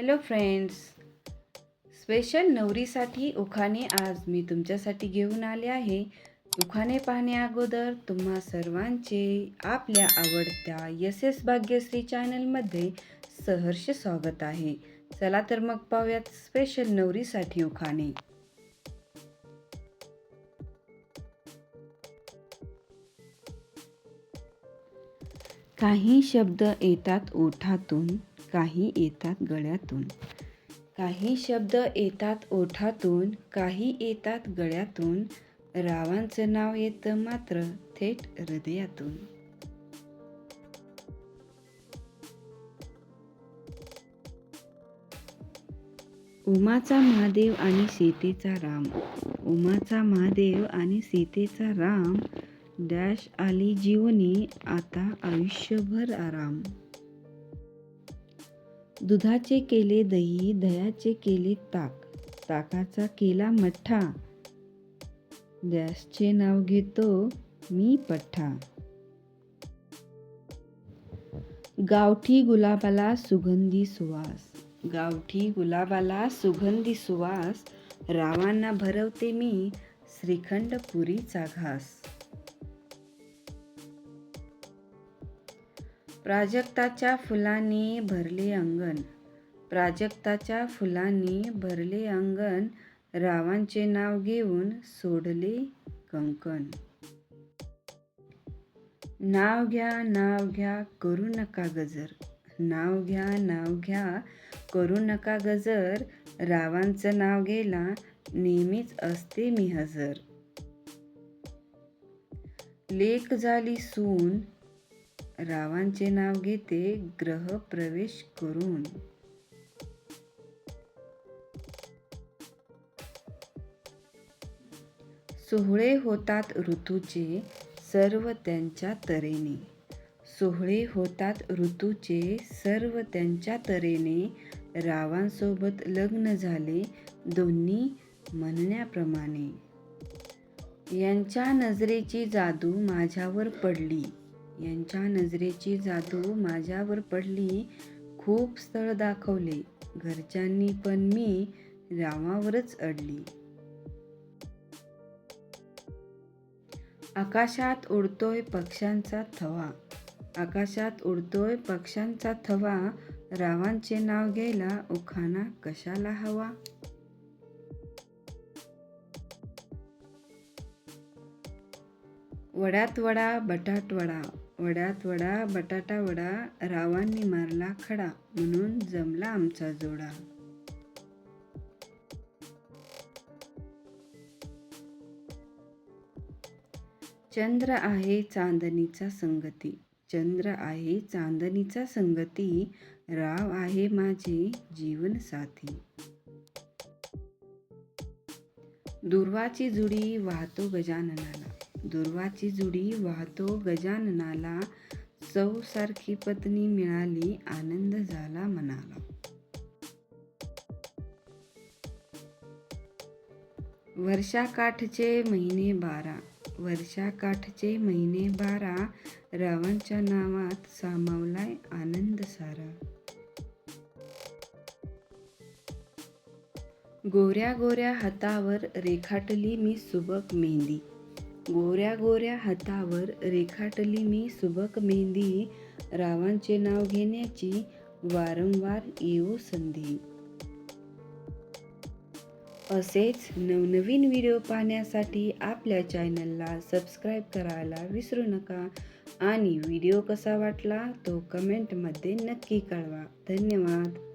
Hello friends special नवरीसाठी उखाणे आज मी तुमच्यासाठी घेऊन आले आहे. उखाणे पाहण्या अगोदर तुम्हा सर्वांचे आपल्या आवडत्या यस एस भाग्यश्री चॅनलमध्ये सहर्ष स्वागत आहे. चला तर मग पाहूयात स्पेशल नवरीसाठी उखाणे. काही शब्द येतात ओठातून. काही येतात गळ्यातून. काही शब्द येतात ओठातून काही येतात गळ्यातून. रावांचं नाव येतं मात्र थेट हृदयातून. उमाचा महादेव आणि सीतेचा राम. उमाचा महादेव आणि सीतेचा राम. डॅश आली जीवनी आता आयुष्यभर आराम. दुधाचे केले दही दह्याचे केले ताक. ताकाचा केला मठ्ठा. गॅसचे नाव घेतो मी पठ्ठा. गावठी गुलाबाला सुगंधी सुवास. गावठी गुलाबाला सुगंधी सुवास. रावांना भरवते मी श्रीखंड पुरीचा घास. प्राजक्ताच्या फुलांनी भरले अंगण. प्राजक्ताच्या फुलांनी भरले अंगण रावांचे नाव घेऊन सोडले कंकण. नाव घ्या नाव घ्या करू नका गजर. नाव घ्या नाव घ्या करू नका गजर. रावांचं नाव गेला नेहमीच असते मी हजर. लेक झाली सून रावांचे नाव घेते ग्रह प्रवेश करून. सोहळे होतात ऋतूचे सर्व त्यांच्या तऱ्हेने. सोहळे होतात ऋतूचे सर्व त्यांच्या तऱ्हेने. रावांसोबत लग्न झाले दोन्ही म्हणण्याप्रमाणे. यांच्या नजरेची जादू माझ्यावर पडली. यांच्या नजरेची जादू माझ्यावर पडली. खूप स्थळ दाखवले. घरच्यांनी पण मी रामावरच अडली. आकाशात उडतोय पक्ष्यांचा थवा. आकाशात उडतोय पक्ष्यांचा थवा. रावांचे नाव घ्यायला उखाणा कशाला हवा? वड्यात वडा बटाट वडा. वड्यात वडा बटाटा वडा रावांनी मारला खडा म्हणून जमला आमचा जोडा. चंद्र आहे चांदणीचा संगती. चंद्र आहे चांदणीचा संगती. राव आहे माझे जीवन साथी दुर्वाची जुडी वाहतो गजाननाला दुर्वाची जुडी वाहतो गजाननाला. सौ सारखी पत्नी मिळाली आनंद झाला मनाला. वर्षाकाठचे महिने बारा. वर्षाकाठचे महिने बारा. रावणच्या नावात सामावलाय आनंद सारा. गोऱ्या गोऱ्या हातावर रेखाटली मी सुबक मेहंदी. गोऱ्या गोऱ्या हातावर रेखाटली मी सुबक मेहंदी. रावांचे नाव घेण्याची वारंवार येऊ संधी. असेच नवनवीन व्हिडिओ पाहण्यासाठी आपल्या चॅनलला सबस्क्राईब करायला विसरू नका. आणि व्हिडिओ कसा वाटला तो कमेंटमध्ये नक्की कळवा. धन्यवाद.